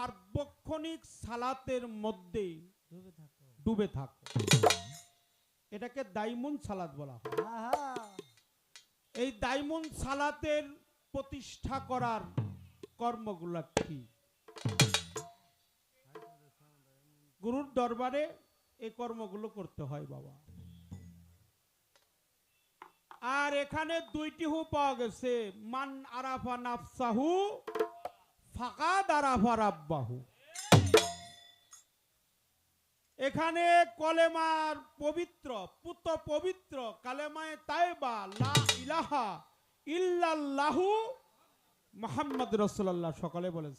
সার্বক্ষণিক সালাতের মধ্যে ডুবে থাকো। এটাকে দাইমুন সালাত বলা হয়। এই দাইমুন সালাতের প্রতিষ্ঠা করার কর্মগুলা কি? গুরুর দরবারে এই কর্মগুলো করতে হয় বাবা। আর এখানে দুইটি হু পাওয়া গেছে। মান আরাফা নাফসাহু এখানে কলেমার পবিত্র পুত পবিত্র কালেমায় তাইবা, লা ইলাহা ইল্লাল্লাহু মোহাম্মদ রসুল্লাহ সকালে বলেন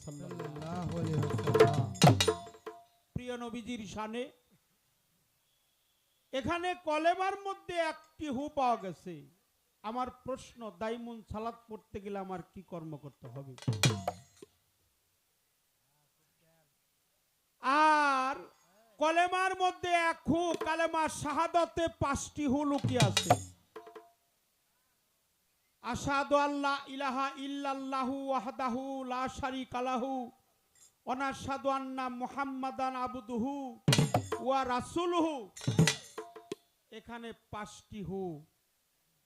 প্রিয় নবীজির শানে, এখানে কলেমার মধ্যে একটি হু পাওয়া গেছে। আমার প্রশ্ন, দাইমুন সালাত পড়তে গেলে আমার কি কর্ম করতে হবে আর কলেমার মধ্যে এক হু কালেমা শাহাদতে পাঁচটি হু লুকিয়ে আছে। আসাদু আল্লাহ ইলাহা ইল্লাল্লাহু ওয়াহদাহু লা শারিকা লাহু অনাসাদু আন্না মুহাম্মাদান আবুদুহু ওয়া রাসূলুহু। এখানে পাঁচটি হু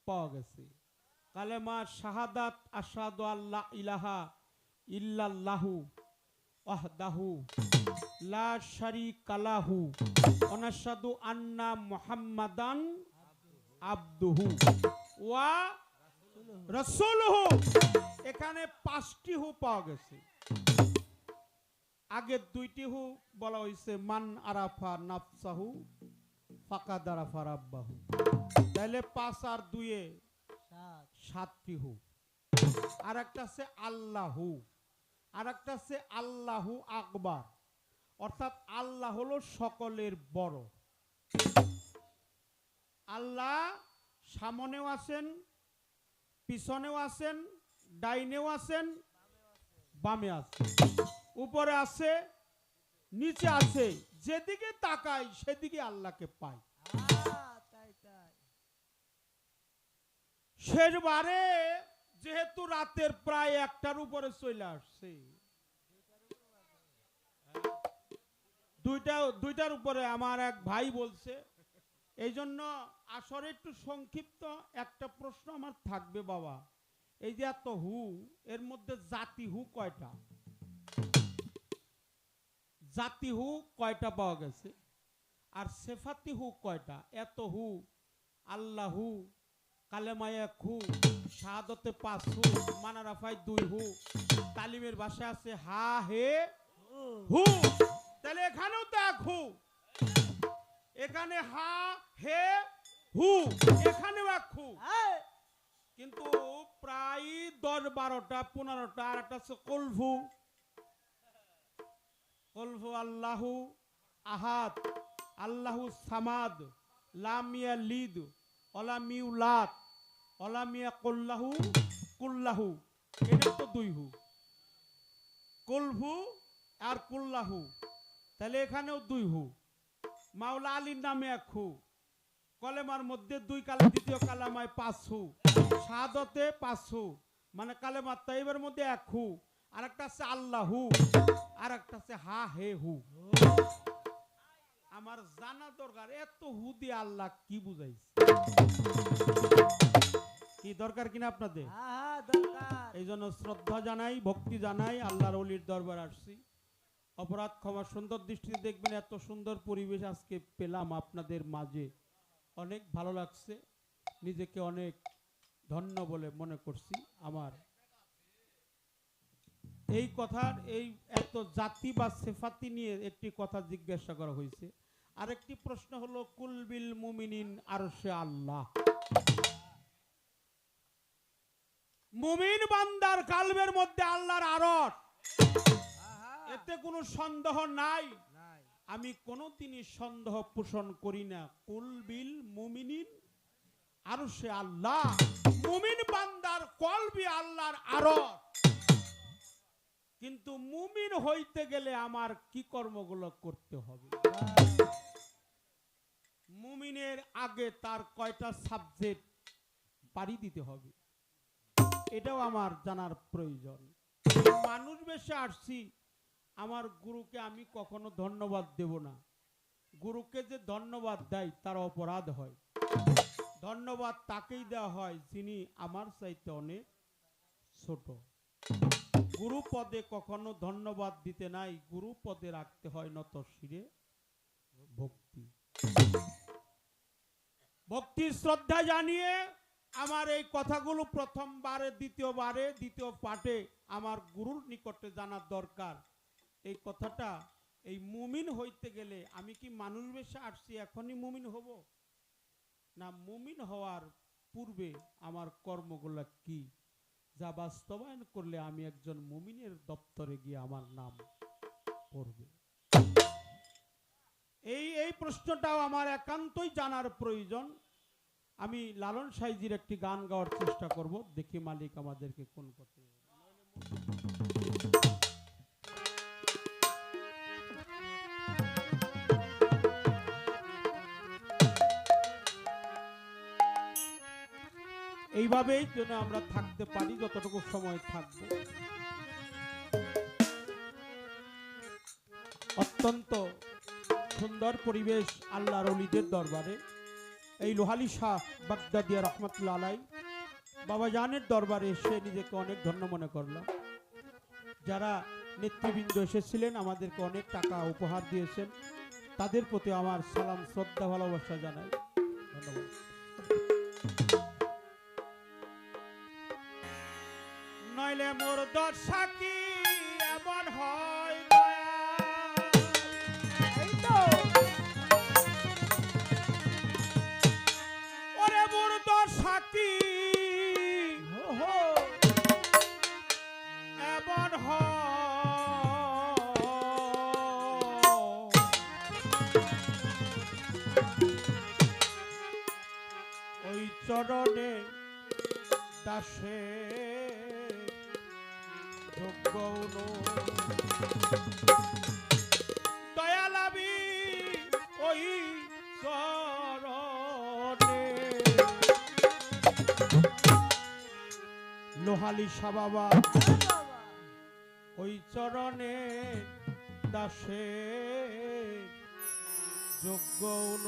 পাওয়া গেছে। কালেমা শাহাদাত আসাদু আল্লাহ ইলাহা ইল্লাল্লাহু। ওয়াহদাহু লা শারিকা লাহু অনাসাদু আন্না মুহাম্মাদান আবদুহু ওয়া রাসূলুহু। এখানে পাঁচটি হু পাওয়া গেছে। আগের দুইটি হু বলা হয়েছে মান আরাফা নাফসাহু ফাঁকা দারাফা রাব্বাহু। তাহলে পাঁচ আর দুয়ে সাত সাতটি হু। আর একটা আছে আল্লাহু। আর একটা আছে আল্লাহু আকবার। অর্থাৎ আল্লাহ হলো সকলের বড়। আল্লাহ সামনেও আছেন পিছনেও আছেন ডাইনেও আছেন বামে আছেন উপরে আছে নিচে আছে যেদিকে তাকাই সেদিকে আল্লাহকে পাই শেষবারে যেহেতু রাতের প্রায় একটার উপরে চলে আসছে। দুইটা দুইটার উপরে আমার এক ভাই বলছে এই জন্য আসরে একটু সংক্ষিপ্ত, একটা প্রশ্ন আমার থাকবে বাবা। এই যে এত হু, এর মধ্যে জাতি হু কয়টা? জাতি হু কয়টা পাওয়া গেছে? আর সেফাতি হু কয়টা? এত হু, আল্লাহু কালেমায় এক হু। শাহাদতে পাঁচ হু মানারাফাই দুই হু। তালিমের ভাষা আছে হা হে হু। তাহলে এখানেও তো এক হু। এখানে হা হে হু। এখানেও এক হু। কিন্তু প্রায় দশ বারোটা পনেরোটা আর একটা হচ্ছে কলফু। কলফু আল্লাহু আহাদ আল্লাহু সামাদ লামিয়া লিদ অলামিউলাত অলামিয়া কল্লাহু কুল্লাহু এটা তো দুই হু। কলফু আর কুল্লাহু, তাহলে এখানেও দুই হু। মাওলা আলীর নামে এক হু, কলেমার মধ্যে দুই কালে দ্বিতীয় কালামায় পাঁচ হু সাদতে পাঁচ হু মানে কালেমার তাইবের মধ্যে এক হু আর একটা আছে আল্লাহু আর একটা আছে হা হে হু। আমার জানা দরকার, এত হু দিয়ে আল্লাহ কি বুঝাইছে? কি দরকার কিনা আপনাদের? এই জন্য শ্রদ্ধা জানাই ভক্তি জানাই আল্লাহর অলির দরবার আসছি। অপরাধ ক্ষমা সুন্দর দৃষ্টিতে দেখবেন এত সুন্দর পরিবেশ আজকে পেলাম আপনাদের মাঝে। অনেক ভালো লাগছে নিজেকে অনেক ধন্য বলে মনে করছি আমার। এই কথার এই এত জাতি বা সেফাতি নিয়ে একটি কথা জিজ্ঞাসা করা হয়েছে। আরেকটি প্রশ্ন হলো কুলবিল মুমিনিন আরশে আল্লাহ। মুমিন বান্দার কালবের মধ্যে আল্লাহর আরশ। এতে কোনো সন্দেহ নাই। আমি কোনোদিনই সন্দেহ পোষণ করি না। কুলবিল মুমিনিন আর সে আল্লাহ। মুমিন বান্দার কলবি আল্লাহর আরশ। কিন্তু মুমিন হইতে গেলে আমার কি কর্মগুলো করতে হবে? মুমিনের আগে তার কয়টা সাবজেক্ট পারি দিতে হবে? এটাও আমার জানার প্রয়োজন। মানুষ বেশে আসছি, আমার গুরুকে আমি কখনো ধন্যবাদ দেব না। গুরুকে যে ধন্যবাদ দেয়, তার অপরাধ হয়। ধন্যবাদ তাকেই দেওয়া হয়, যিনি আমার চাইতে অনেক ছোট। গুরু পদে কখনো ধন্যবাদ দিতে নাই, গুরু পদে রাখতে হয় নত শিরে ভক্তি। ভক্তির শ্রদ্ধা জানিয়ে আমার এই কথাগুলো প্রথমবারে, দ্বিতীয়বারে, দ্বিতীয় পাঠে আমার গুরুর নিকটে জানার দরকার। এই কথাটা, এই মুমিন হইতে গেলে আমি কি মানুষ বেশে আসছি, এখনই মুমিন হব? না, মুমিন হওয়ার পূর্বে আমার কর্মগুলো কি? যা বাস্তবায়ন করলে আমি একজন মুমিনের দপ্তরে গিয়ে আমার নাম পড়বে। এই এই প্রশ্নটাও আমার একান্তই জানার প্রয়োজন। আমি লালন সাইজির একটি গান গাওয়ার চেষ্টা করব। দেখি মালিক আমাদেরকে কোন পথে এইভাবেই যেন আমরা থাকতে পারি, যতটুকু সময় থাকব। অত্যন্ত সুন্দর পরিবেশ আল্লাহর অলিদের দরবারে। এই লোহালি শাহ বাগদাদিয়া রহমতুল্লা আলাই, বাবা জানের দরবারে এসে নিজেকে অনেক ধন্য মনে করলাম যারা নেতৃবৃন্দ এসেছিলেন, আমাদেরকে অনেক টাকা উপহার দিয়েছেন। তাদের প্রতি আমার সালাম, শ্রদ্ধা, ভালোবাসা জানাই। ধন্যবাদ। নইলে মোর কি? হো হো, এমন হয় ওই চরণে দাসে যোগ্য দয়ালাবি ওই লোহালি সাবাবা। ওই চরণে দাসে যোগ্য ওর